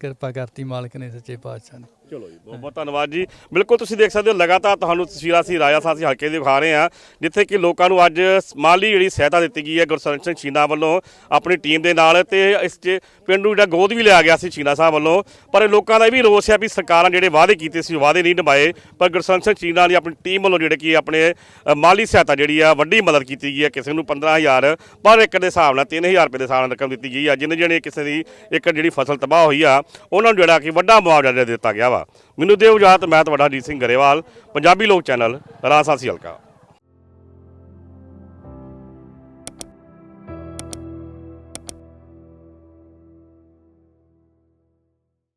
ਕਿਰਪਾ ਕਰਤੀ ਮਾਲਕ ਨੇ ਸੱਚੇ ਪਾਤਸ਼ਾਹ ਨੇ। ਚਲੋ ਜੀ ਬਹੁਤ ਬਹੁਤ ਧੰਨਵਾਦ ਜੀ। ਬਿਲਕੁਲ ਤੁਸੀਂ ਦੇਖ ਸਕਦੇ ਹੋ ਲਗਾਤਾਰ ਤੁਹਾਨੂੰ ਤਸਵੀਰਾਂ ਅਸੀਂ ਰਾਜਾ ਸਾਹਿਬ ਅਸੀਂ ਹਲਕੇ ਦੇ ਵਿਖਾ ਰਹੇ ਹਾਂ ਜਿੱਥੇ ਕਿ ਲੋਕਾਂ ਨੂੰ ਅੱਜ ਮਾਲੀ ਜਿਹੜੀ ਸਹਾਇਤਾ ਦਿੱਤੀ ਗਈ ਹੈ ਗੁਰਸਰਨ ਸਿੰਘ ਛੀਨਾ ਵੱਲੋਂ ਆਪਣੀ ਟੀਮ ਦੇ ਨਾਲ ਤੇ ਇਸ 'ਚ ਪਿੰਡ ਨੂੰ ਜਿਹੜਾ ਗੋਦ ਵੀ ਲਿਆ ਗਿਆ ਸੀ ਛੀਨਾ ਸਾਹਿਬ ਵੱਲੋਂ। ਪਰ ਇਹ ਲੋਕਾਂ ਦਾ ਇਹ ਵੀ ਰੋਸ ਹੈ ਵੀ ਸਰਕਾਰਾਂ ਜਿਹੜੇ ਵਾਅਦੇ ਕੀਤੇ ਸੀ ਉਹ ਵਾਅਦੇ ਨਹੀਂ ਨਿਭਾਏ ਪਰ ਗੁਰਸਰਨ ਸਿੰਘ ਛੀਨਾ ਦੀ ਆਪਣੀ ਟੀਮ ਵੱਲੋਂ ਜਿਹੜੇ ਕਿ ਆਪਣੇ ਅ, ਮਾਲੀ ਸਹਾਇਤਾ ਜਿਹੜੀ ਆ ਵੱਡੀ ਮਦਦ ਕੀਤੀ ਗਈ ਹੈ। ਕਿਸੇ ਨੂੰ 15000 ਪਰ ਏਕੜ ਦੇ ਹਿਸਾਬ ਨਾਲ 3000 ਰੁਪਏ ਦੇ ਹਿਸਾਬ ਨਾਲ ਰਕਮ ਦਿੱਤੀ ਗਈ ਆ ਜਿੰਨੇ ਜਿਹੜੇ ਕਿਸੇ ਦੀ ਏਕੜ ਜਿਹੜੀ ਫਸਲ ਤਬਾਹ ਹੋਈ ਆ ਉਹਨਾਂ ਨੂੰ ਜਿਹੜਾ ਕਿ ਵੱਡਾ ਮੁਆਵਜ਼ਾ ਜਿਹੜਾ ਦਿੱਤਾ ਗਿਆ ਵਾ। ਮੈਨੂੰ ਦਿਓ ਇਜਾਜ਼ਤ ਮੈਂ ਤੁਹਾਡਾ ਅਜੀਤ ਸਿੰਘ ਗਰੇਵਾਲ ਪੰਜਾਬੀ ਲੋਕ ਚੈਨਲ ਰਾਜਸਾਸੀ ਹਲਕਾ।